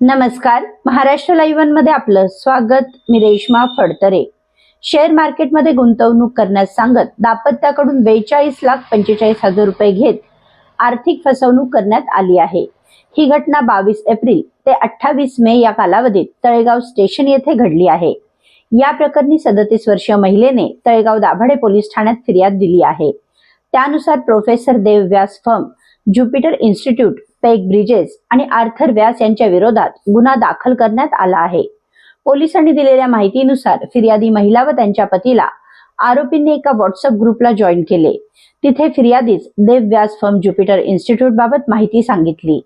नमस्कार. महाराष्ट्र लाईव्हमध्ये आपलं स्वागत. मी रेश्मा फडतरे. शेअर मार्केटमध्ये गुंतवणूक करण्यास सांगत दाम्पत्याकडून बेचाळीस लाख पंचेचाळीस हजार रुपये घेत आर्थिक फसवणूक करण्यात आली आहे. ही घटना बावीस एप्रिल ते अठ्ठावीस मे या कालावधीत तळेगाव स्टेशन येथे घडली आहे. या प्रकरणी सदतीस वर्षीय महिलेने तळेगाव दाभाडे पोलीस ठाण्यात फिर्याद दिली आहे. त्यानुसार professor Dev Vyas firm Jupiter institute Peg Bridges आणि आर्थर व्यास यांच्या विरोधात गुन्हा दाखल करण्यात आला आहे. पोलिसांनी दिलेल्या माहितीनुसार फिर्यादी महिला व त्यांच्या पतीला आरोपींनी एका व्हॉट्सअप ग्रुपला जॉईन केले. तिथे फिर्यादीच Dev Vyas firm Jupiter institute बाबत माहिती सांगितली.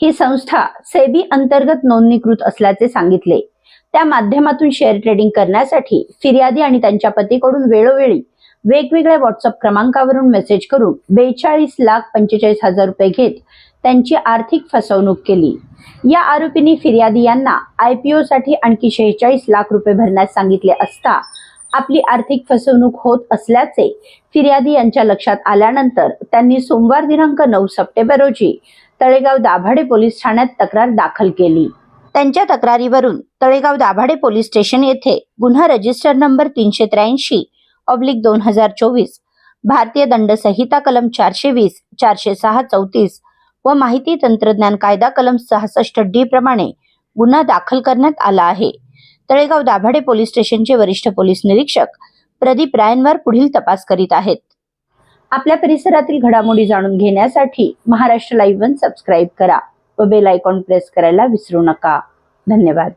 ही संस्था सेबी अंतर्गत नोंदणीकृत असल्याचे सांगितले. त्या माध्यमातून शेअर ट्रेडिंग करण्यासाठी फिर्यादी आणि त्यांच्या पतीकडून वेळोवेळी वेगवेगळ्या व्हॉट्सअप क्रमांकावरून मेसेज करून बेचाळीस लाख पंचेचाळीस हजार रुपये घेत त्यांची आर्थिक फसवणूक केली. या आरोपींनी फिर्यादी यांना आयपीओ साठी आणखी शेहेचाळीस लाख रुपये भरण्यास सांगितले असता आपली आर्थिक फसवणूक होत असल्याचे फिर्यादी यांच्या लक्षात आल्यानंतर त्यांनी सोमवार दिनांक नऊ सप्टेंबर रोजी तळेगाव दाभाडे पोलीस ठाण्यात तक्रार दाखल केली. त्यांच्या तक्रारीवरून तळेगाव दाभाडे पोलीस स्टेशन येथे गुन्हा रजिस्टर नंबर तीनशे त्र्याऐंशी ऑब्लिक दोन हजार चोवीस भारतीय दंड संहिता कलम चारशे वीस चारशे सहा चौतीस व माहिती तंत्रज्ञान कायदा कलम सहासष्ट डी प्रमाणे गुन्हा दाखल करण्यात आला आहे. तळेगाव दाभाडे पोलीस स्टेशनचे वरिष्ठ पोलीस निरीक्षक प्रदीप रायनवर पुढील तपास करीत आहेत. आपल्या परिसरातील घडामोडी जाणून घेण्यासाठी महाराष्ट्र लाईव्ह वन सबस्क्राईब करा व बेल आयकॉन प्रेस करायला विसरू नका. धन्यवाद.